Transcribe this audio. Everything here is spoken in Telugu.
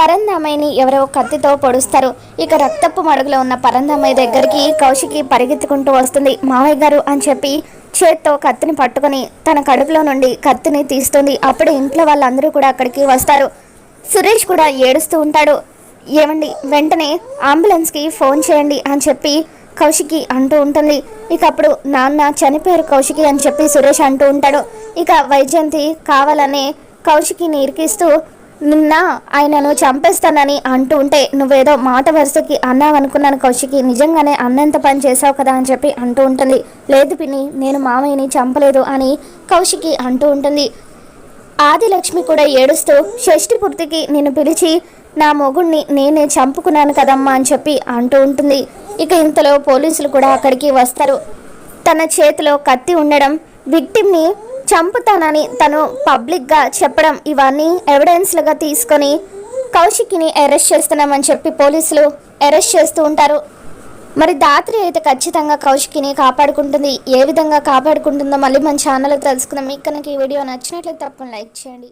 పరంధామయ్యని ఎవరో కత్తితో పొడుస్తారు. ఇక రక్తపు మడుగులో ఉన్న పరంధామయ్య దగ్గరికి కౌశికి పరిగెత్తుకుంటూ వస్తుంది. మావయ్య గారు అని చెప్పి చేత్తో కత్తిని పట్టుకొని తన కడుపులో నుండి కత్తిని తీస్తుంది. అప్పుడు ఇంట్లో వాళ్ళందరూ కూడా అక్కడికి వస్తారు. సురేష్ కూడా ఏడుస్తూ ఉంటాడు. ఏమండి వెంటనే అంబులెన్స్కి ఫోన్ చేయండి అని చెప్పి కౌశికి అంటూ ఉంటుంది. ఇక అప్పుడు నాన్న చనిపోయారు కౌశికి అని చెప్పి సురేష్ అంటూ ఉంటాడు. ఇక వైజయంతి కావాలనే కౌశికిని ఇరికిస్తూ నిన్న ఆయనను చంపేస్తానని అంటూ ఉంటే నువ్వేదో మాట వరుసకి అన్నావనుకున్నాను కౌశికి. నిజంగానే అన్నంత పని చేసావు కదా అని చెప్పి అంటూ ఉంటుంది. లేదు పిన్ని నేను మామయ్యని చంపలేదు అని కౌశికి అంటూ ఉంటుంది. ఆదిలక్ష్మి కూడా ఏడుస్తూ షష్ఠి పూర్తికి నేను పిలిచి నా మొగుణ్ణి నేనే చంపుకున్నాను కదమ్మా అని చెప్పి అంటూ ఉంటుంది. ఇక ఇంతలో పోలీసులు కూడా అక్కడికి వస్తారు. తన చేతిలో కత్తి ఉండడం విక్టిమ్ని చంపుతానని తను పబ్లిక్గా చెప్పడం ఇవన్నీ ఎవిడెన్స్లుగా తీసుకొని కౌశికిని అరెస్ట్ చేస్తున్నామని చెప్పి పోలీసులు అరెస్ట్ చేస్తూ ఉంటారు. మరి దాత్రి అయితే ఖచ్చితంగా కౌశికిని కాపాడుకుంటుంది. ఏ విధంగా కాపాడుకుంటుందో మళ్ళీ మన ఛానల్లో తెలుసుకుందాం. మీకు కనుక ఈ వీడియో నచ్చినట్లయితే తప్పకుండా లైక్ చేయండి.